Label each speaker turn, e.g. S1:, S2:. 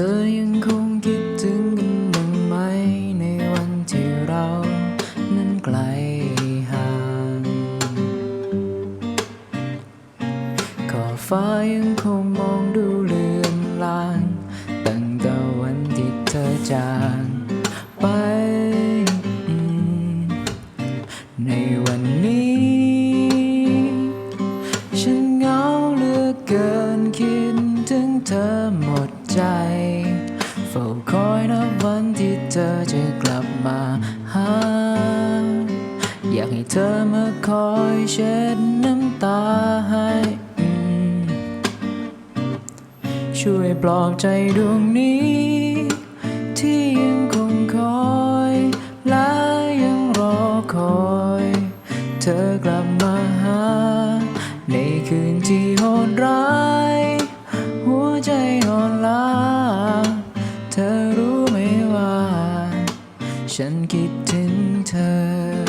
S1: ธอยังคงคิดถึงกันบ้างไหม ในวันที่เรานั้นไกลห่างขอฟ้ายังคงมองดูเลือนลาง ตั้งแต่วันที่เธอจากไป ในวันนี้ ฉันเหงาเหลือเกินคิดถึงเธอหมด ใจ เฝ้าคอยนับวันที่เธอจะกลับมาหา อยากให้เธอมาคอยเช็ดน้ำตาให้ช่วยปลอบใจดวงนี้ ที่ยังคงคอยและยังรอคอย เธอกลับมาหา ในคืนที่โหดร้าย ฉันคิดถึงเธอ